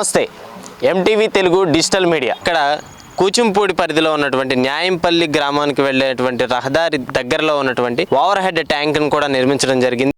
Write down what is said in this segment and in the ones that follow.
నమస్తే MTV Telugu digital media. ఇక్కడ కూచింపూడి పరిధిలో ఉన్నటువంటి న్యాయంపల్లి గ్రామానికి వెళ్ళేటువంటి రహదారి దగ్గరలో ఉన్నటువంటి ఓవర్ హెడ్ ట్యాంక్ను కూడా నిర్మించడం జరిగింది.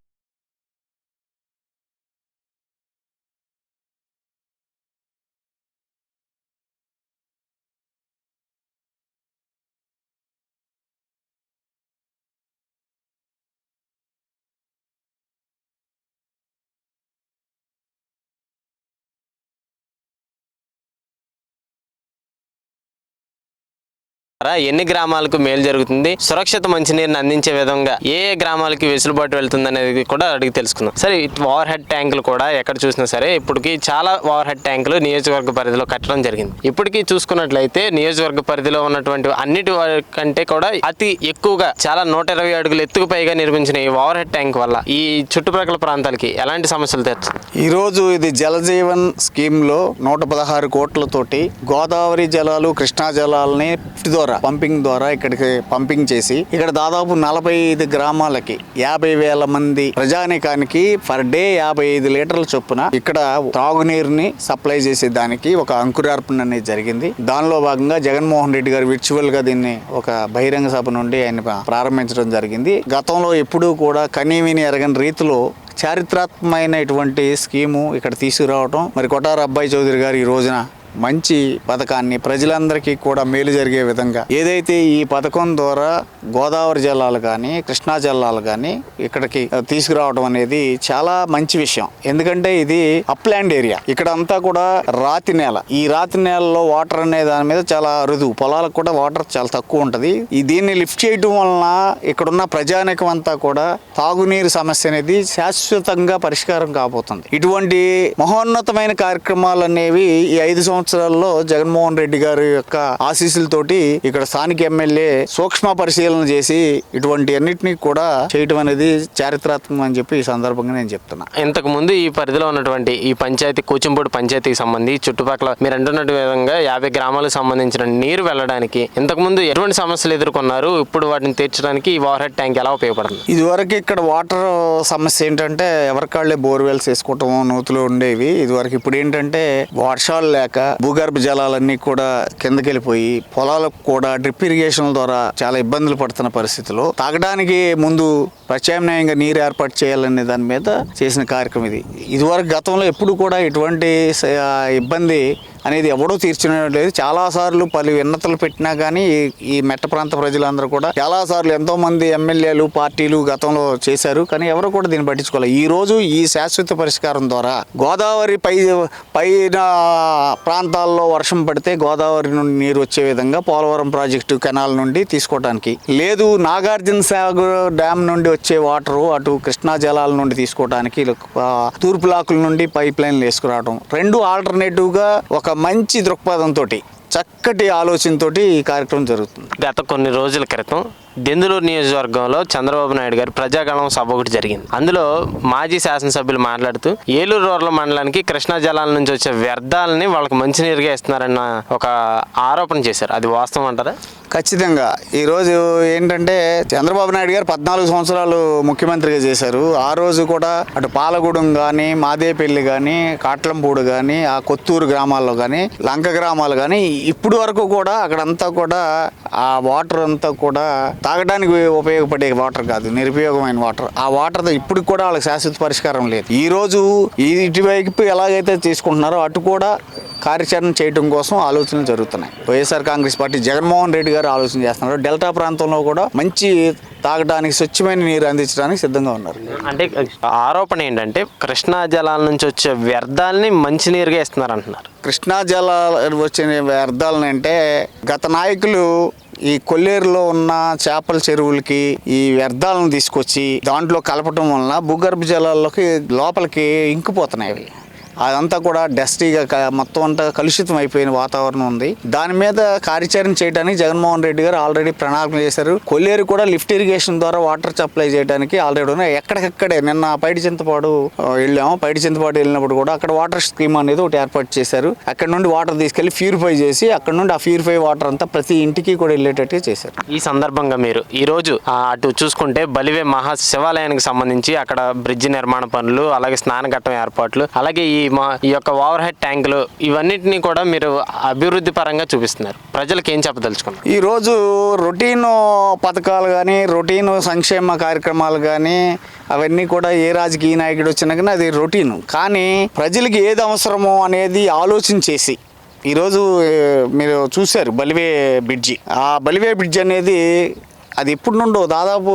ద్వారా ఎన్ని గ్రామాలకు మేలు జరుగుతుంది సురక్షిత మంచినీరుని అందించే విధంగా ఏ గ్రామాలకి వెసులుబాటు వెళ్తుంది అనేది కూడా అడిగి తెలుసుకుందాం. సరే ఓవర్ హెడ్ ట్యాంకులు కూడా ఎక్కడ చూసినా సరే ఇప్పటికి చాలా ఓవర్ హెడ్ ట్యాంకులు నియోజకవర్గ పరిధిలో కట్టడం జరిగింది. ఇప్పటికీ చూసుకున్నట్లయితే నియోజకవర్గ పరిధిలో ఉన్నటువంటి అన్నిటి కంటే కూడా అతి ఎక్కువగా చాలా నూట ఇరవై అడుగులు ఎత్తుకు పైగా నిర్మించిన ఈ ఓవర్ హెడ్ ట్యాంక్ వల్ల ఈ చుట్టుప్రక్కల ప్రాంతాలకి ఎలాంటి సమస్యలు తెచ్చు ఈరోజు ఇది జలజీవన్ స్కీమ్లో నూట పదహారు కోట్లతోటి గోదావరి జలాలు కృష్ణా జలాలని ద్వారా ద్వారా పంపింగ్ ద్వారా ఇక్కడికి పంపింగ్ చేసి ఇక్కడ దాదాపు నలభై ఐదు గ్రామాలకి యాభై వేల మంది ప్రజానికానికి పర్ డే యాభై ఐదు లీటర్ల చొప్పున ఇక్కడ తాగునీరుని సప్లై చేసే దానికి ఒక అంకురార్పణ అనేది జరిగింది. దానిలో భాగంగా జగన్మోహన్ రెడ్డి గారు విర్చువల్గా దీన్ని ఒక బహిరంగ సభ నుండి ఆయన ప్రారంభించడం జరిగింది. గతంలో ఎప్పుడూ కూడా కనీవిని ఎరగని రీతిలో చారిత్రాత్మకమైనటువంటి స్కీము ఇక్కడ తీసుకురావటం మరి కొటార అబ్బాయి చౌదరి గారు ఈ రోజున మంచి పథకాన్ని ప్రజలందరికీ కూడా మేలు జరిగే విధంగా ఏదైతే ఈ పథకం ద్వారా గోదావరి జిల్లాలు కానీ కృష్ణా జిల్లాలు కానీ ఇక్కడికి తీసుకురావడం అనేది చాలా మంచి విషయం. ఎందుకంటే ఇది అప్లాండ్ ఏరియా. ఇక్కడ అంతా కూడా రాతి నేల. ఈ రాతి నేలలో వాటర్ అనే దాని మీద చాలా అరుదు పొలాలకు కూడా వాటర్ చాలా తక్కువ ఉంటుంది. ఈ దీన్ని లిఫ్ట్ చేయడం వలన ఇక్కడున్న ప్రజానికం అంతా కూడా తాగునీరు సమస్య అనేది శాశ్వతంగా పరిష్కారం కాబోతుంది. ఇటువంటి మహోన్నతమైన కార్యక్రమాలు అనేవి ఈ ఐదు సంవత్సరాల్లో జగన్మోహన్ రెడ్డి గారి యొక్క ఆశీస్సులతోటి ఇక్కడ స్థానిక ఎమ్మెల్యే సూక్ష్మ పరిశీలన చేసి ఇటువంటి అన్నిటినీ కూడా చేయటం అనేది చారిత్రాత్మకం అని చెప్పి ఈ సందర్భంగా నేను చెప్తున్నా. ఇంతకు ముందు ఈ పరిధిలో ఉన్నటువంటి ఈ పంచాయతీ కూచింపూడి పంచాయతీకి సంబంధించి చుట్టుపక్కల మీరు అంటున్నట్టు విధంగా యాభై గ్రామాలకు సంబంధించిన నీరు వెళ్ళడానికి ఇంతకు ముందు ఎటువంటి సమస్యలు ఎదుర్కొన్నారు? ఇప్పుడు వాటిని తీర్చడానికి ఈ హెడ్ ట్యాంక్ ఎలా ఉపయోగపడుతుంది? ఇదివరకు ఇక్కడ వాటర్ సమస్య ఏంటంటే ఎవరికాళ్ళే బోర్వెల్స్ వేసుకోవటం నూతులు ఉండేవి. ఇదివరకు ఇప్పుడు ఏంటంటే వర్షాలు లేక భూగర్భ జలాలన్నీ కూడా కిందకెళ్ళిపోయి పొలాలకు కూడా డ్రిప్ ఇరిగేషన్ ద్వారా చాలా ఇబ్బందులు పడుతున్న పరిస్థితిలో తాగడానికి ముందు ప్రత్యామ్నాయంగా నీరు ఏర్పాటు చేయాలనే దాని మీద చేసిన కార్యక్రమం ఇది. ఇదివరకు గతంలో ఎప్పుడు కూడా ఎటువంటి ఇబ్బంది అనేది ఎవడో తీర్చిన లేదు. చాలా సార్లు పలు విన్నతలు పెట్టినా కానీ ఈ- ఈ మెట్ట ప్రాంత ప్రజలందరూ కూడా చాలా సార్లు ఎంతో మంది ఎమ్మెల్యేలు పార్టీలు గతంలో చేశారు. కానీ ఎవరు కూడా దీన్ని పట్టించుకోలేదు ఈ రోజు ఈ శాశ్వత పరిష్కారం ద్వారా గోదావరి పై పైన ప్రాంతాల్లో వర్షం పడితే గోదావరి నుండి నీరు వచ్చే విధంగా పోలవరం ప్రాజెక్టు కెనాల్ నుండి తీసుకోవడానికి లేదు. నాగార్జున సాగర్ డ్యామ్ నుండి వచ్చే వాటరు అటు కృష్ణా జలాల నుండి తీసుకోవడానికి తూర్పు లాకుల నుండి పైప్ లైన్లు వేసుకురావడం రెండు ఆల్టర్నేటివ్గా ఒక మంచి దృక్పథంతో చక్కటి ఆలోచనతోటి ఈ కార్యక్రమం జరుగుతుంది. గత కొన్ని రోజుల క్రితం దెందులూరు నియోజకవర్గంలో చంద్రబాబు నాయుడు గారి ప్రజాగళం సభ ఒకటి జరిగింది. అందులో మాజీ శాసనసభ్యులు మాట్లాడుతూ ఏలూరు రూరల్ మండలానికి కృష్ణా జలాల నుంచి వచ్చే వ్యర్థాలని వాళ్ళకి మంచినీరుగా ఇస్తున్నారన్న ఒక ఆరోపణ చేశారు. అది వాస్తవం అంటారా? ఖచ్చితంగా. ఈరోజు ఏంటంటే చంద్రబాబు నాయుడు గారు పద్నాలుగు సంవత్సరాలు ముఖ్యమంత్రిగా చేశారు. ఆ రోజు కూడా అటు పాలగూడెం కానీ మాదేపల్లి కానీ కాట్లంపూడు కానీ ఆ కొత్తూరు గ్రామాల్లో కానీ లంక గ్రామాలు కానీ ఇప్పుడు వరకు కూడా అక్కడంతా కూడా ఆ వాటర్ అంతా కూడా తాగడానికి ఉపయోగపడే వాటర్ కాదు నిరుపయోగమైన వాటర్. ఆ వాటర్ ఇప్పుడు కూడా వాళ్ళకి శాశ్వత పరిష్కారం లేదు. ఈ రోజు ఇటువైపు ఎలాగైతే తీసుకుంటున్నారో అటు కూడా కార్యాచరణ చేయడం కోసం ఆలోచనలు జరుగుతున్నాయి. YSR Congress party Jaganmohan Reddy garu ఆలోచన చేస్తున్నారు. డెల్టా ప్రాంతంలో కూడా మంచి తాగడానికి స్వచ్ఛమైన నీరు అందించడానికి సిద్ధంగా ఉన్నారు. అంటే ఆరోపణ ఏంటంటే కృష్ణా జలాల నుంచి వచ్చే వ్యర్థాలని మంచినీరుగా ఇస్తున్నారు అంటున్నారు కృష్ణా జలాలు వచ్చిన వ్యర్థాలను అంటే గత నాయకులు ఈ కొల్లేరులో ఉన్న చేపల చెరువులకి ఈ వ్యర్థాలను తీసుకొచ్చి దాంట్లో కలపటం వలన భూగర్భ జలాల్లోకి లోపలికి ఇంకిపోతున్నాయి అదంతా కూడా డస్టీగా మొత్తం అంతా కలుషితం అయిపోయిన వాతావరణం ఉంది. దాని మీద కార్యాచరణ చేయడానికి జగన్మోహన్ రెడ్డి గారు ఆల్రెడీ ప్రణాళిక చేశారు. కొల్లేరు కూడా లిఫ్ట్ ఇరిగేషన్ ద్వారా వాటర్ సప్లై చేయడానికి ఆల్రెడీ ఉన్నాయి. ఎక్కడికక్కడే నిన్న పైడి చింతపాడు వెళ్ళాము. పైడి చింతపాడు వెళ్ళినప్పుడు కూడా అక్కడ వాటర్ స్కీమ్ అనేది ఒకటి ఏర్పాటు చేశారు. అక్కడ నుండి వాటర్ తీసుకెళ్ళి ప్యూరిఫై చేసి అక్కడ నుండి ఆ ప్యూరిఫై వాటర్ అంతా ప్రతి ఇంటికి కూడా వెళ్ళేటట్టు చేశారు. ఈ సందర్భంగా మీరు ఈ రోజు అటు చూసుకుంటే బలివే మహా శివాలయానికి సంబంధించి అక్కడ బ్రిడ్జ్ నిర్మాణ పనులు అలాగే స్నానఘట్టం ఏర్పాట్లు అలాగే ఈ మా ఈ యొక్క ఓవర్ హెడ్ ట్యాంకులు ఇవన్నిటిని కూడా మీరు అభివృద్ధి పరంగా చూపిస్తున్నారు. ప్రజలకు ఏం చెప్పదలుచుకున్నారు? ఈరోజు రొటీన్ పథకాలు కానీ రొటీన్ సంక్షేమ కార్యక్రమాలు కానీ అవన్నీ కూడా ఏ రాజకీయ నాయకుడు వచ్చినా కానీ అది రొటీన్. కానీ ప్రజలకి ఏది అవసరమో అనేది ఆలోచించేసి ఈరోజు మీరు చూశారు బలివే బ్రిడ్జి. ఆ బలివే బ్రిడ్జ్ అనేది అది ఎప్పుడు నుండో దాదాపు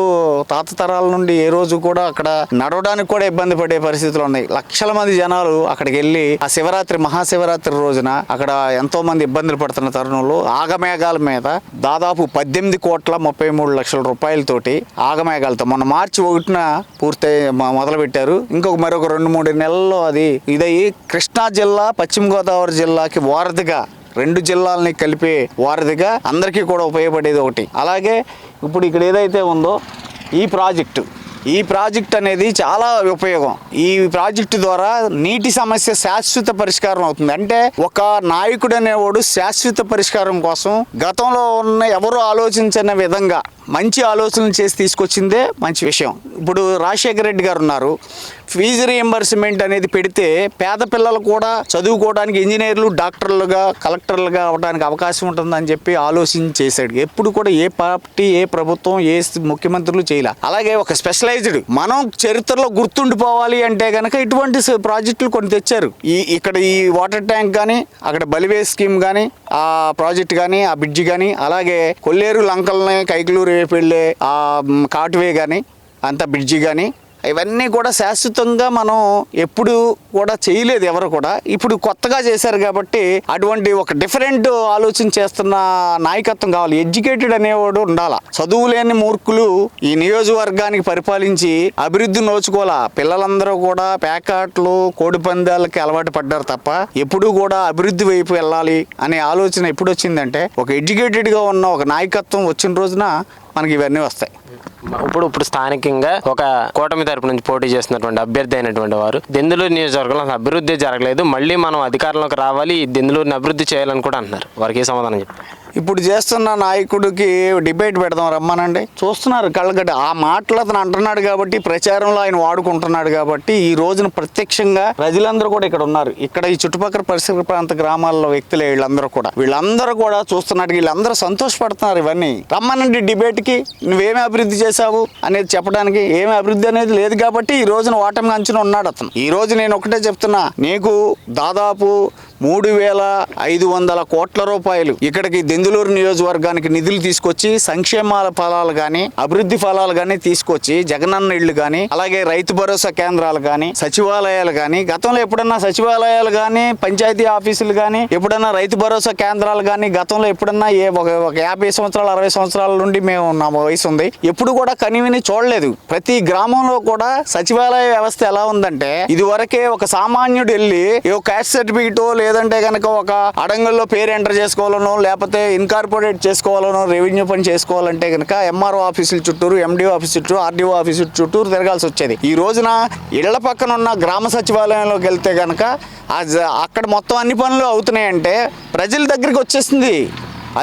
తాత తరాల నుండి ఏ రోజు కూడా అక్కడ నడవడానికి కూడా ఇబ్బంది పడే పరిస్థితులు ఉన్నాయి. లక్షల మంది జనాలు అక్కడికి వెళ్ళి ఆ శివరాత్రి మహాశివరాత్రి రోజున అక్కడ ఎంతో మంది ఇబ్బందులు పడుతున్న తరుణంలో ఆగమేఘాల మీద దాదాపు పద్దెనిమిది కోట్ల ముప్పై మూడు లక్షల రూపాయలతోటి ఆగమేఘాలతో మొన్న మార్చి ఒకటిన పూర్తి మొదలుపెట్టారు. ఇంకొక మరొక రెండు మూడు నెలల్లో అది ఇదయ్యి కృష్ణా జిల్లా పశ్చిమ గోదావరి జిల్లాకి వారధిగా రెండు జిల్లాలని కలిపే వారధిగా అందరికీ కూడా ఉపయోగపడేది ఒకటి. అలాగే ఇప్పుడు ఇక్కడ ఏదైతే ఉందో ఈ ప్రాజెక్టు. ఈ ప్రాజెక్ట్ అనేది చాలా ఉపయోగం. ఈ ప్రాజెక్టు ద్వారా నీటి సమస్య శాశ్వత పరిష్కారం అవుతుంది. అంటే ఒక నాయకుడు అనేవాడు శాశ్వత పరిష్కారం కోసం గతంలో ఉన్న ఎవరు ఆలోచించిన విధంగా మంచి ఆలోచనలు చేసి తీసుకొచ్చిందే మంచి విషయం. ఇప్పుడు రాజశేఖర రెడ్డి గారు ఉన్నారు. ఫీజు రియంబర్స్మెంట్ అనేది పెడితే పేద పిల్లలు కూడా చదువుకోవడానికి ఇంజనీర్లు డాక్టర్లుగా కలెక్టర్లుగా అవడానికి అవకాశం ఉంటుందని చెప్పి ఆలోచించి చేశాడు. ఎప్పుడు కూడా ఏ పార్టీ ఏ ప్రభుత్వం ఏ ముఖ్యమంత్రులు చేయాల. అలాగే ఒక స్పెషలైజ్డ్ మనం చరిత్రలో గుర్తుండిపోవాలి అంటే కనుక ఇటువంటి ప్రాజెక్టులు కొన్ని తెచ్చారు. ఈ ఇక్కడ ఈ వాటర్ ట్యాంక్ కానీ అక్కడ బలివే స్కీమ్ కానీ ఆ ప్రాజెక్ట్ కానీ ఆ బ్రిడ్జ్ కానీ అలాగే కొల్లేరు లంకల్ని కైకలూరు వైపు వెళ్ళే ఆ కాటువే కానీ అంత బ్రిడ్జి కానీ ఇవన్నీ కూడా శాశ్వతంగా మనం ఎప్పుడు కూడా చేయలేదు ఎవరు కూడా. ఇప్పుడు కొత్తగా చేశారు కాబట్టి అటువంటి ఒక డిఫరెంట్ ఆలోచన చేస్తున్న నాయకత్వం కావాలి. ఎడ్యుకేటెడ్ అనేవాడు ఉండాలా. చదువు లేని మూర్ఖులు ఈ నియోజకవర్గానికి పరిపాలించి అభివృద్ధి నోచుకోవాలా. పిల్లలందరూ కూడా పేకాట్లు కోడి పందాలకి అలవాటు పడ్డారు తప్ప ఎప్పుడు కూడా అభివృద్ధి వైపు వెళ్ళాలి అనే ఆలోచన ఎప్పుడు వచ్చిందంటే ఒక ఎడ్యుకేటెడ్గా ఉన్న ఒక నాయకత్వం వచ్చిన రోజున మనకి ఇవన్నీ వస్తాయి. ఇప్పుడు ఇప్పుడు స్థానికంగా ఒక కూటమి తరపు నుంచి పోటీ చేస్తున్నటువంటి అభ్యర్థి అయినటువంటి వారు దెందులూరు నియోజకవర్గంలో అభివృద్ధి జరగలేదు. మళ్ళీ మనం అధికారంలోకి రావాలి ఈ దెందులూరుని అభివృద్ధి చేయాలని కూడా అంటున్నారు. వారికి ఏ సమాధానం చెప్పారు ఇప్పుడు చేస్తున్న నాయకుడికి డిబేట్ పెడదాం రమ్మనండి. చూస్తున్నారు కళ్ళగడ్డ. ఆ మాటలు అతను అంటున్నాడు కాబట్టి ప్రచారంలో ఆయన వాడుకుంటున్నాడు కాబట్టి ఈ రోజున ప్రత్యక్షంగా ప్రజలందరూ కూడా ఇక్కడ ఉన్నారు. ఇక్కడ ఈ చుట్టుపక్కల పరిసర ప్రాంత గ్రామాల్లో వ్యక్తులే వీళ్ళందరూ కూడా. వీళ్ళందరూ కూడా చూస్తున్నట్టు వీళ్ళందరూ సంతోషపడుతున్నారు ఇవన్నీ. రమ్మనండి డిబేట్కి. నువ్వేమి అభివృద్ధి చేశావు అనేది చెప్పడానికి ఏమి అభివృద్ధి అనేది లేదు కాబట్టి ఈ రోజున ఓటమి అంచున ఉన్నాడు అతను. ఈ రోజు నేను ఒకటే చెప్తున్నా. నీకు దాదాపు మూడు వేల ఐదు వందల కోట్ల రూపాయలు. ఇక్కడికి దెందులూరు నియోజకవర్గానికి నిధులు తీసుకొచ్చి సంక్షేమాల ఫలాలు కానీ అభివృద్ధి ఫలాలు కానీ తీసుకొచ్చి జగనన్న ఇళ్ళు కానీ అలాగే రైతు భరోసా కేంద్రాలు కానీ సచివాలయాలు కానీ గతంలో ఎప్పుడన్నా సచివాలయాలు కానీ పంచాయతీ ఆఫీసులు కానీ ఎప్పుడన్నా రైతు భరోసా కేంద్రాలు కానీ గతంలో ఎప్పుడన్నా ఏ ఒక ఒక యాభై సంవత్సరాలు అరవై సంవత్సరాల నుండి మేము నా వయసు ఉంది. ఎప్పుడు కూడా కనివిని చూడలేదు. ప్రతి గ్రామంలో కూడా సచివాలయ వ్యవస్థ ఎలా ఉందంటే ఇది వరకే ఒక సామాన్యుడు వెళ్ళి ఏ క్యాస్ట్ సర్టిఫికెట్ లేదంటే కనుక ఒక అడంగుల్లో పేరు ఎంటర్ చేసుకోవాలనో లేకపోతే ఇన్కార్పొరేట్ చేసుకోవాలనో రెవెన్యూ పని చేసుకోవాలంటే కనుక ఎంఆర్ఓ ఆఫీసుల చుట్టూరు ఎండిఓ ఆఫీస్ చుట్టూ ఆర్డీఓ ఆఫీసు చుట్టూరు తిరగాల్సి వచ్చేది. ఈ రోజున ఇళ్ళ పక్కన ఉన్న గ్రామ సచివాలయంలోకి వెళ్తే కనుక అక్కడ మొత్తం అన్ని పనులు అవుతున్నాయంటే ప్రజల దగ్గరికి వచ్చేసింది.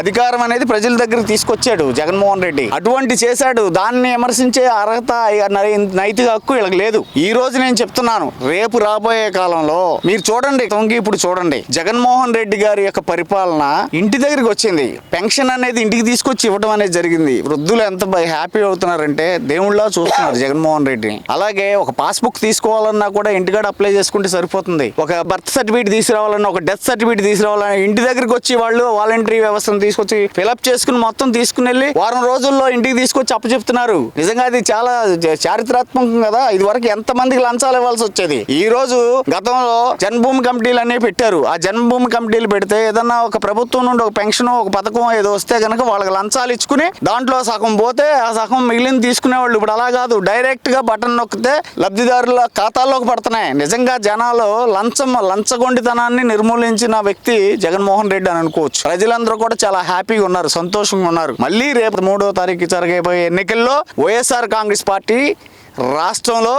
అధికారం అనేది ప్రజల దగ్గరికి తీసుకొచ్చాడు జగన్మోహన్ రెడ్డి. అటువంటి చేశాడు. దాన్ని విమర్శించే అర్హత నైతిక హక్కు వీళ్ళకి లేదు. ఈ రోజు నేను చెప్తున్నాను. రేపు రాబోయే కాలంలో మీరు చూడండి. తొంగి ఇప్పుడు చూడండి. జగన్మోహన్ రెడ్డి గారి యొక్క పరిపాలన ఇంటి దగ్గరికి వచ్చింది. పెన్షన్ అనేది ఇంటికి తీసుకొచ్చి ఇవ్వడం అనేది జరిగింది. వృద్ధులు ఎంత హ్యాపీ అవుతున్నారంటే దేవుళ్ళ చూస్తున్నారు జగన్మోహన్ రెడ్డిని. అలాగే ఒక పాస్బుక్ తీసుకోవాలన్నా కూడా ఇంటికాడ అప్లై చేసుకుంటే సరిపోతుంది. ఒక బర్త్ సర్టిఫికేట్ తీసుకురావాలన్నా ఒక డెత్ సర్టిఫికేట్ తీసుకురావాలన్నా ఇంటి దగ్గరికి వచ్చి వాళ్ళు వాలంటరీ వ్యవస్థను తీసుకొచ్చి ఫిలప్ చేసుకుని మొత్తం తీసుకుని వెళ్ళి వారం రోజుల్లో ఇంటికి తీసుకొచ్చి అప్పచెప్తున్నారు నిజంగా అది చాలా చారిత్రాత్మకం కదా. ఇది వరకు ఎంత మందికి లంచాలు ఇవ్వాల్సి వచ్చేది? ఈ రోజు గతంలో జన్మభూమి కమిటీలు అనేవి పెట్టారు. ఆ జన్మభూమి కమిటీలు పెడితే ఏదన్నా ఒక ప్రభుత్వం నుండి ఒక పెన్షన్ ఒక పథకం ఏదో వస్తే కనుక వాళ్ళకి లంచాలు ఇచ్చుకుని దాంట్లో సగం పోతే ఆ సగం మిగిలిన తీసుకునేవాళ్ళు ఇప్పుడు అలా కాదు. డైరెక్ట్గా బటన్ నొక్కితే లబ్ధిదారుల ఖాతాల్లోకి పడుతున్నాయి. నిజంగా జనాలు లంచం లంచగొండితనాన్ని నిర్మూలించిన వ్యక్తి జగన్మోహన్ రెడ్డి అని అనుకోవచ్చు. ప్రజలందరూ కూడా చాలా హ్యాపీగా ఉన్నారు సంతోషంగా ఉన్నారు. మళ్ళీ రేపు మూడో తారీఖు జరగబోయే ఎన్నికల్లో వైఎస్ఆర్ కాంగ్రెస్ పార్టీ రాష్ట్రంలో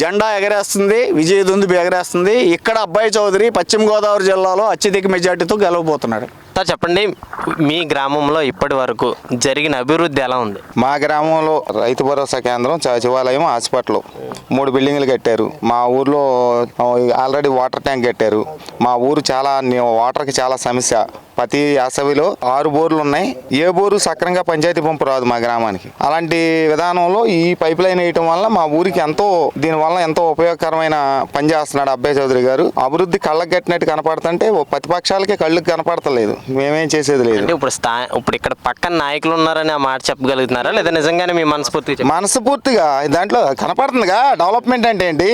జెండా ఎగరేస్తుంది విజయదుందుబి ఎగరేస్తుంది. ఇక్కడ అబ్బాయి చౌదరి పశ్చిమ గోదావరి జిల్లాలో అత్యధిక మెజార్టీతో గెలవబోతున్నాడు. సార్ చెప్పండి. మీ గ్రామంలో ఇప్పటి వరకు జరిగిన అభివృద్ధి ఎలా ఉంది? మా గ్రామంలో రైతు భరోసా కేంద్రం సచివాలయం హాస్పిటల్. మూడు బిల్డింగ్లు కట్టారు. మా ఊర్లో ఆల్రెడీ వాటర్ ట్యాంక్ కట్టారు. మా ఊరు చాలా వాటర్కి చాలా సమస్య. ప్రతి యాసవిలో ఆరు బోర్లు ఉన్నాయి. ఏ బోరు సక్రంగా పంచాయతీ పంపు రాదు మా గ్రామానికి. అలాంటి విధానంలో ఈ పైప్ లైన్ వేయటం వల్ల మా ఊరికి ఎంతో దీనివల్ల ఎంతో ఉపయోగకరమైన పని చేస్తున్నాడు అబ్బాయి చౌదరి గారు. అభివృద్ధి కళ్ళకు కట్టినట్టు కనపడుతుంటే ఓ ప్రతిపక్షాలకే కళ్ళకు కనపడతలేదు. మేమేం చేసేది లేదు. అంటే ఇప్పుడు స్థా ఇప్పుడు ఇక్కడ పక్కన నాయకులు ఉన్నారని ఆ మాట చెప్పగలుగుతున్నారా? లేదా నిజంగానే మీ మనస్ఫూర్తి మనస్ఫూర్తిగా దాంట్లో కనపడుతుందిగా డెవలప్మెంట్ అంటే ఏంటి?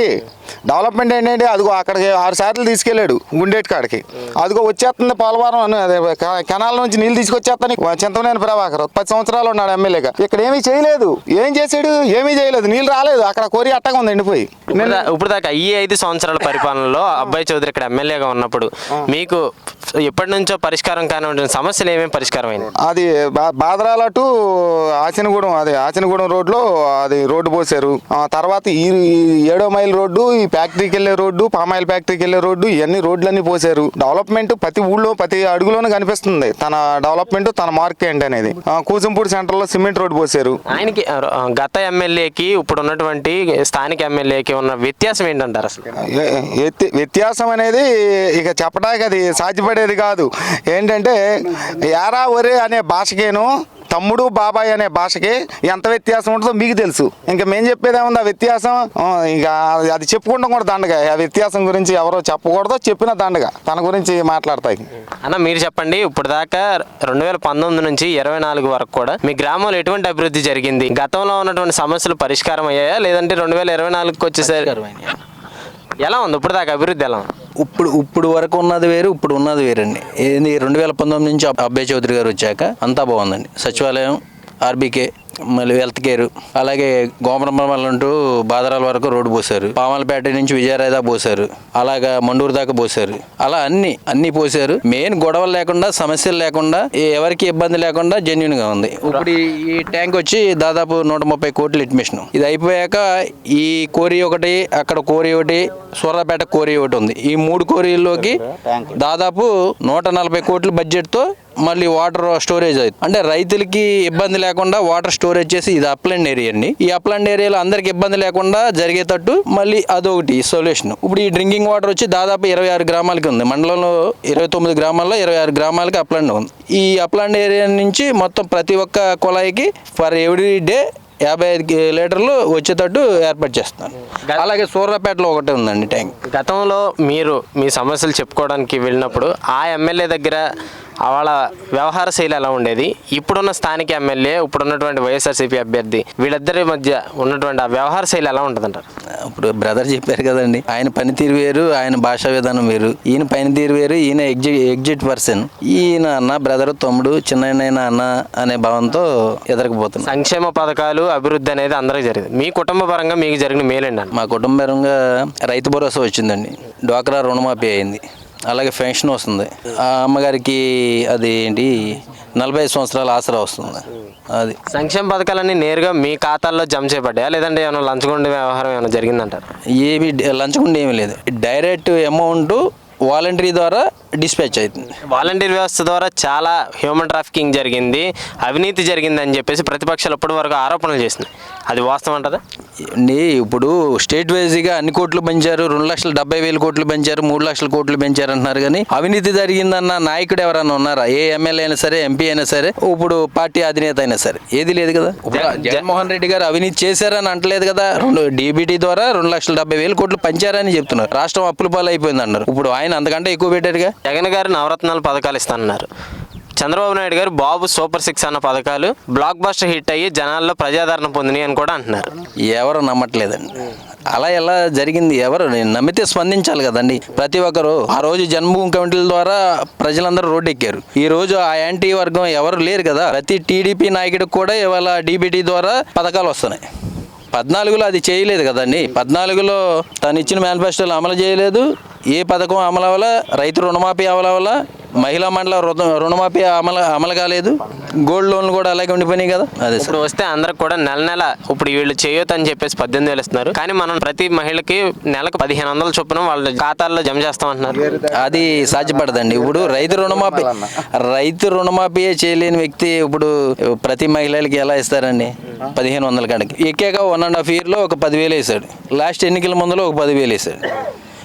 డెవలప్మెంట్ ఏంటంటే అదిగో అక్కడికి ఆరు సార్లు తీసుకెళ్ళాడు గుండేటి కాడికి. అదిగో వచ్చేస్తుంది పోలవరం అని అదే కెనాల్ నుంచి నీళ్ళు తీసుకొచ్చేస్తాను చింతమనేని ప్రభాకర్ పది సంవత్సరాలు ఉన్నాడు ఎమ్మెల్యేగా. ఇక్కడ ఏమీ చేయలేదు. ఏం చేశాడు? ఏమీ చేయలేదు. నీళ్ళు రాలేదు. అక్కడ కోరి అట్టగా ఉంది ఎండిపోయి. ఇప్పుడు దాకా ఈ ఐదు సంవత్సరాల పరిపాలనలో అబ్బాయి చౌదరి ఇక్కడ ఎమ్మెల్యేగా ఉన్నప్పుడు మీకు ఎప్పటి నుంచో పరిష్కారం కానివ్వండి సమస్యలు ఏమేమి పరిష్కారం అయినాయి అది బాదరాల టు ఆచనగూడెం అదే ఆచనగూడెం రోడ్లో అది రోడ్డు పోసారు ఆ తర్వాత ఈ ఏడో మైల్ రోడ్డు ఈ ఫ్యాక్టరీకి వెళ్ళే రోడ్డు పామాయిల్ ఫ్యాక్టరీకి వెళ్ళే రోడ్డు ఇవన్నీ రోడ్లన్నీ పోసారు డెవలప్మెంట్ ప్రతి ఊళ్ళో ప్రతి అడుగులోనే కనిపిస్తుంది. తన డెవలప్మెంట్ తన మార్క్ ఏంటి అనేది. కూచంపూడి సెంటర్లో సిమెంట్ రోడ్డు పోసారు ఆయనకి గత ఎమ్మెల్యేకి ఇప్పుడు ఉన్నటువంటి స్థానిక ఎమ్మెల్యేకి ఉన్న వ్యత్యాసం ఏంటంటారు అసలు? వ్యత్యాసం అనేది ఇక చెప్పడానికి అది సాధ్యపడేది కాదు. ఏంటంటే యారా ఒరే అనే భాషకేను తమ్ముడు బాబాయ్ అనే భాషకి ఎంత వ్యత్యాసం ఉంటుందో మీకు తెలుసు. ఇంకా మేము చెప్పేది ఏముంది? ఆ వ్యత్యాసం ఇంకా అది చెప్పుకుంటాం కూడా దండగా. ఆ వ్యత్యాసం గురించి ఎవరో చెప్పకూడదో చెప్పిన దండగా. తన గురించి మాట్లాడతాయి. అన్న మీరు చెప్పండి. ఇప్పుడు దాకా రెండు వేల పంతొమ్మిది నుంచి ఇరవై నాలుగు వరకు కూడా మీ గ్రామంలో ఎటువంటి అభివృద్ధి జరిగింది? గతంలో ఉన్నటువంటి సమస్యలు పరిష్కారం అయ్యాయా? లేదంటే రెండు వేల ఇరవై నాలుగుకి వచ్చేసరి ఎలా ఉంది? ఇప్పుడు దాకా అభివృద్ధి ఎలా ఉంది? ఇప్పుడు ఇప్పుడు వరకు ఉన్నది వేరు ఇప్పుడు ఉన్నది వేరండి. ఏంది రెండు వేల పంతొమ్మిది నుంచి అబ్బాయి చౌదరి గారు వచ్చాక అంతా బాగుందండి. సచివాలయం ఆర్బీకే మళ్ళీ హెల్త్ కేర్ అలాగే గోమరమల్ అంటూ బాదరాల వరకు రోడ్డు పోసారు పామలపేట నుంచి విజయరాయ దాకా పోసారు అలాగా మండూరు దాకా పోసారు అలా అన్ని అన్ని పోసారు మెయిన్ గొడవలు లేకుండా సమస్యలు లేకుండా ఎవరికి ఇబ్బంది లేకుండా జెన్యున్గా ఉంది. ఇప్పుడు ఈ- ట్యాంక్ వచ్చి దాదాపు నూట ముప్పై కోట్లు ఎడ్మిషన్ ఇది అయిపోయాక ఈ కోరి ఒకటి అక్కడ కోరి ఒకటి సూర్యాపేట కోరి ఒకటి ఉంది. ఈ మూడు కోరిల్లోకి దాదాపు నూట నలభై కోట్ల బడ్జెట్తో మళ్ళీ వాటర్ స్టోరేజ్ అవుతుంది అంటే రైతులకి ఇబ్బంది లేకుండా వాటర్ స్టోరేజ్ చేసి ఇది అప్లాండ్ ఏరియా అండి. ఈ అప్లాండ్ ఏరియాలో అందరికి ఇబ్బంది లేకుండా జరిగేటట్టు మళ్ళీ అదొకటి సొల్యూషన్. ఇప్పుడు ఈ డ్రింకింగ్ వాటర్ వచ్చి దాదాపు ఇరవై ఆరు గ్రామాలకి ఉంది. మండలంలో ఇరవై తొమ్మిది గ్రామాల్లో ఇరవై ఆరు గ్రామాలకి అప్లాండ్ ఉంది. ఈ అప్లాండ్ ఏరియా నుంచి మొత్తం ప్రతి ఒక్క కుళాయికి ఫర్ ఎవ్రీ డే యాభై ఐదు లీటర్లు వచ్చేటట్టు ఏర్పాటు చేస్తున్నాను. అలాగే సూర్యాపేటలో ఒకటి ఉందండి ట్యాంక్. గతంలో మీరు మీ సమస్యలు చెప్పుకోవడానికి వెళ్ళినప్పుడు ఆ ఎమ్మెల్యే దగ్గర వాళ్ళ వ్యవహార శైలి ఎలా ఉండేది? ఇప్పుడున్న స్థానిక ఎమ్మెల్యే ఇప్పుడున్నటువంటి వైఎస్ఆర్సీపీ అభ్యర్థి వీళ్ళిద్దరి మధ్య ఉన్నటువంటి ఆ వ్యవహార శైలి ఎలా ఉంటుందంటారు? ఇప్పుడు బ్రదర్ చెప్పారు కదండి ఆయన పనితీరు వేరు ఆయన భాషా విధానం వేరు. ఈయన పనితీరు వేరు ఈయన ఎగ్జి ఎగ్జిట్ పర్సన్. ఈయన అన్న బ్రదర్ తమ్ముడు చిన్న అన్న అనే భావంతో ఎదరకపోతున్నాం సంక్షేమ పథకాలు అభివృద్ధి అనేది అందరికీ జరిగింది. మీ కుటుంబ పరంగా మీకు జరిగిన మేలండి మా కుటుంబరంగా రైతు భరోసా వచ్చిందండి. డ్వాక్రా రుణమాఫీ అయింది. అలాగే పెన్షన్ వస్తుంది. ఆ అమ్మగారికి అది ఏంటి నలభై సంవత్సరాల ఆసరా వస్తుంది. అది. సంక్షేమ పథకాలన్నీ నేరుగా మీ ఖాతాల్లో జమ చేయబడ్డాయా? లేదంటే ఏమైనా లంచగొండ వ్యవహారం ఏమైనా జరిగిందంటారు? ఏమి లంచకుండా ఏమీ లేదు. డైరెక్ట్ అమౌంట్ వాలంటరీ ద్వారా డిస్పాచ్ అవుతుంది. వాలంటీర్ వ్యవస్థ ద్వారా చాలా హ్యూమన్ ట్రాఫికింగ్ జరిగింది అవినీతి జరిగింది అని చెప్పేసి ప్రతిపక్షాలు ఇప్పటి వరకు ఆరోపణలు చేసింది అది వాస్తవం అంటారా? నీ ఇప్పుడు స్టేట్ వైజ్గా అన్ని కోట్లు పెంచారు రెండు లక్షల డెబ్బై వేల కోట్లు పెంచారు మూడు లక్షల కోట్లు పెంచారు అంటున్నారు కానీ అవినీతి జరిగిందన్న నాయకుడు ఎవరైనా ఉన్నారా? ఏ ఎమ్మెల్యే అయినా సరే ఎంపీ అయినా సరే ఇప్పుడు పార్టీ అధినేత అయినా సరే ఏది లేదు కదా? జగన్మోహన్ రెడ్డి గారు అవినీతి చేశారని అంటలేదు కదా రెండు డీబీటీ ద్వారా రెండు లక్షల డెబ్బై వేల కోట్లు పంచారని చెప్తున్నారు. రాష్ట్రం అప్పుల పాలు అయిపోయింది అన్నారు ఇప్పుడు ఆయన అంతకంటే ఎక్కువ పెట్టారుగా జగన్ గారు నవరత్నాలు పథకాలు ఇస్తానన్నారు. చంద్రబాబు నాయుడు గారు బాబు సూపర్ సిక్స్ అన్న పథకాలు బ్లాక్ బస్టర్ హిట్ అయ్యి జనాల్లో ప్రజాదరణ పొందినాయి అని కూడా అంటున్నారు. ఎవరు నమ్మట్లేదండి. అలా ఎలా జరిగింది ఎవరు? నమ్మితే స్పందించాలి కదండి. ప్రతి ఒక్కరు ఆ రోజు జన్మభూమి కమిటీల ద్వారా ప్రజలందరూ రోడ్డు ఎక్కారు ఈ రోజు ఆ యాంటీ వర్గం ఎవరు లేరు కదా. ప్రతి టీడీపీ నాయకుడికి కూడా ఇవాళ డీబీటీ ద్వారా పథకాలు వస్తున్నాయి. పద్నాలుగులో అది చేయలేదు కదండి. పద్నాలుగులో తను ఇచ్చిన మేనిఫెస్టోలు అమలు చేయలేదు. ఏ పథకం అమలు అవ్వాలా? రైతు రుణమాఫీ అమలు అవ్వాలా? మహిళా మండల రుణ రుణమాఫీ అమలు అమలు కాలేదు. గోల్డ్ లోన్లు కూడా అలాగే ఉండిపోయినాయి కదా? అదే సార్. ఇప్పుడు వస్తే అందరికి కూడా నెల నెల ఇప్పుడు వీళ్ళు చేయొద్దు అని చెప్పేసి పద్దెనిమిది వేలు ఇస్తున్నారు. కానీ మనం ప్రతి మహిళకి నెలకు పదిహేను వందల చొప్పున వాళ్ళ ఖాతాల్లో జమ చేస్తాం అంటున్నారు అది సాధ్యపడదండి. ఇప్పుడు రైతు రుణమాఫీ రైతు రుణమాఫీ చేయలేని వ్యక్తి ఇప్పుడు ప్రతి మహిళలకి ఎలా ఇస్తారండి? పదిహేను వందల కాడికి. ఎక్కాక వన్ అండ్ హాఫ్ ఇయర్లో ఒక పదివేలు వేసాడు. లాస్ట్ ఎన్నికల ముందులో ఒక పదివేలు వేసాడు.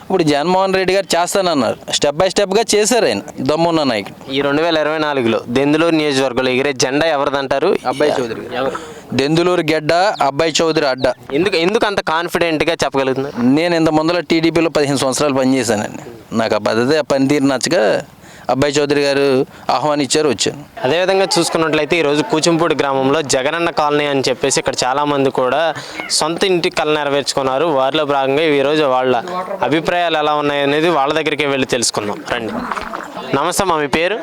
ఇప్పుడు జగన్మోహన్ రెడ్డి గారు చేస్తానన్నారు స్టెప్ బై స్టెప్గా చేశారు ఆయన దమ్మున్న నాయకుడు. ఈ రెండు వేల ఇరవై నాలుగులో దెందులూరు నియోజకవర్గంలో ఎగిరే జెండా ఎవరిదంటారు? అబ్బాయి చౌదరి దెందులూరు గెడ్డ అబ్బాయి చౌదరి అడ్డ. ఎందుకు ఎందుకు అంత కాన్ఫిడెంట్గా చెప్పగలుగుతున్నారు? నేను ఇంత ముందర టీడీపీలో పదిహేను సంవత్సరాలు పనిచేశానండి. నాకు ఆ పద్ధతి ఆ పనితీరు నచ్చక అబ్బాయి చౌదరి గారు ఆహ్వానించారు వచ్చాను అదేవిధంగా చూసుకున్నట్లయితే ఈరోజు కూచింపూడి గ్రామంలో జగనన్న కాలనీ అని చెప్పేసి ఇక్కడ చాలామంది కూడా సొంత ఇంటి కళ నెరవేర్చుకున్నారు. వారిలో భాగంగా ఈరోజు వాళ్ళ అభిప్రాయాలు ఎలా ఉన్నాయి అనేది వాళ్ళ దగ్గరికి వెళ్ళి తెలుసుకుందాం. రండి. నమస్తే మా మీ పేరు?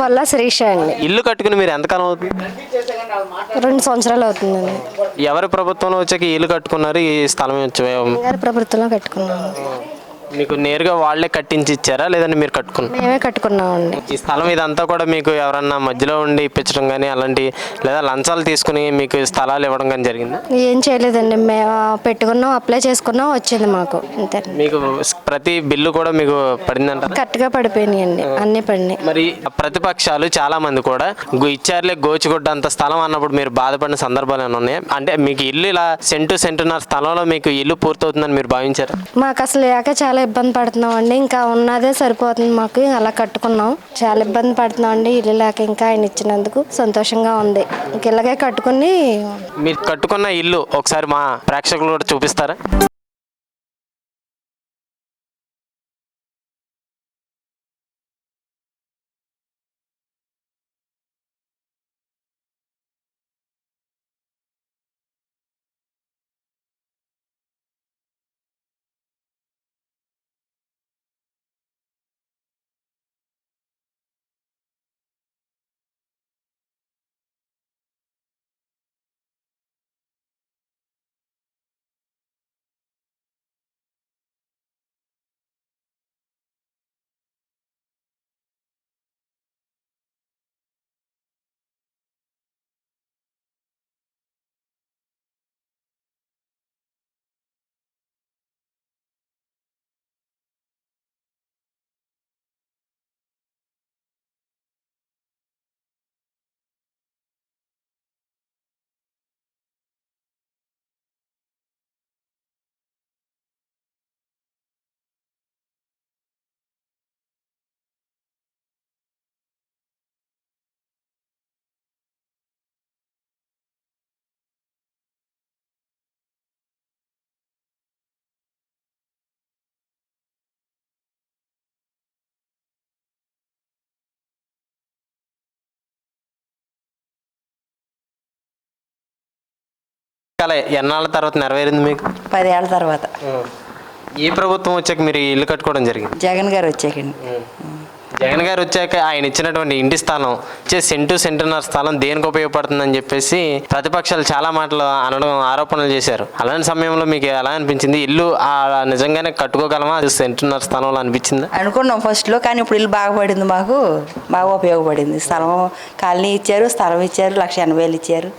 బొల్ల శిరీష అండి. ఇల్లు కట్టుకుని మీరు ఎంతకాలం అవుతుంది? రెండు సంవత్సరాలు అవుతుందండి. ఎవరి ప్రభుత్వంలో వచ్చాక ఈ ఇల్లు కట్టుకున్నారు? ఈ స్థలం ప్రభుత్వంలో కట్టుకున్నాము మీకు నేరుగా వాళ్ళే కట్టించి ఇచ్చారా? లేదంటే మీరు కట్టుకున్నారు మేమే కట్టుకున్నామండి. ఈ స్థలం ఇదంతా కూడా మీకు ఎవరన్నా మధ్యలో ఉండి ఇప్పించడం కానీ అలాంటి లేదా లంచాలు తీసుకుని మీకు స్థలాలు ఇవ్వడం కానీ జరిగిందా? ఏం చేయలేదండి. మేము పెట్టుకున్నాం అప్లై చేసుకున్నాం వచ్చింది మాకు. అంతే. మీకు ప్రతి బిల్లు కూడా మీకు పడిందంటారా? కరెక్ట్గా పడిపోయినాయండి. అన్నీ పడినాయి. మరి ప్రతిపక్షాలు చాలా మంది కూడా గు- ఇచ్చారులే గోచిగుడ్డ అంత స్థలం అన్నప్పుడు మీరు బాధపడిన సందర్భాలు ఏమైనా ఉన్నాయి? అంటే మీకు ఇల్లు ఇలా సెంటు సెంటున్నర స్థలంలో మీకు ఇల్లు పూర్తవుతుందని మీరు భావించారు? మాకు అసలు లేక చాలా చాలా ఇబ్బంది పడుతున్నాం అండి ఇంకా ఉన్నదే సరిపోతుంది మాకు. అలా కట్టుకున్నాం. చాలా ఇబ్బంది పడుతున్నాం అండి ఇల్లు లేక ఇంకా ఆయన ఇచ్చినందుకు సంతోషంగా ఉంది. ఇంక ఇలాగే కట్టుకుని మీరు కట్టుకున్న ఇల్లు ఒకసారి మా ప్రేక్షకులు కూడా చూపిస్తారా? కల ఎన్నాళ్ళ తర్వాత నెరవేరింది మీకు? పదేళ్ళ తర్వాత. ఏ ప్రభుత్వం వచ్చాక మీరు ఇల్లు కట్టుకోవడం జరిగింది? జగన్ గారు వచ్చాకండి. జగన్ గారు వచ్చాక ఆయన ఇచ్చినటువంటి ఇంటి స్థలం వచ్చే సెంటు సెంటున్నర స్థలం దేనికి ఉపయోగపడుతుందని చెప్పేసి ప్రతిపక్షాలు చాలా మాటలు అనడం ఆరోపణలు చేశారు. అలాంటి సమయంలో మీకు ఎలా అనిపించింది? ఇల్లు ఆ నిజంగానే కట్టుకోగలమా? అది సెంటున్నర స్థలంలో అనిపించిందా? అనుకున్నాం ఫస్ట్లో కానీ ఇప్పుడు ఇల్లు బాగా పడింది మాకు బాగా ఉపయోగపడింది. స్థలం కాలనీ ఇచ్చారు స్థలం ఇచ్చారు లక్ష ఎనభై వేలు ఇచ్చారు.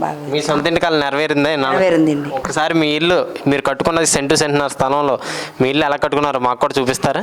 బాగా మీ సొంత ఇంటి కాలం నెరవేరిందా? నెరవేరిందండి. ఒకసారి మీ ఇల్లు మీరు కట్టుకున్నది సెంటు సెంటున్నర స్థలంలో మీ ఇల్లు ఎలా కట్టుకున్నారో మాకు కూడా చూపిస్తారా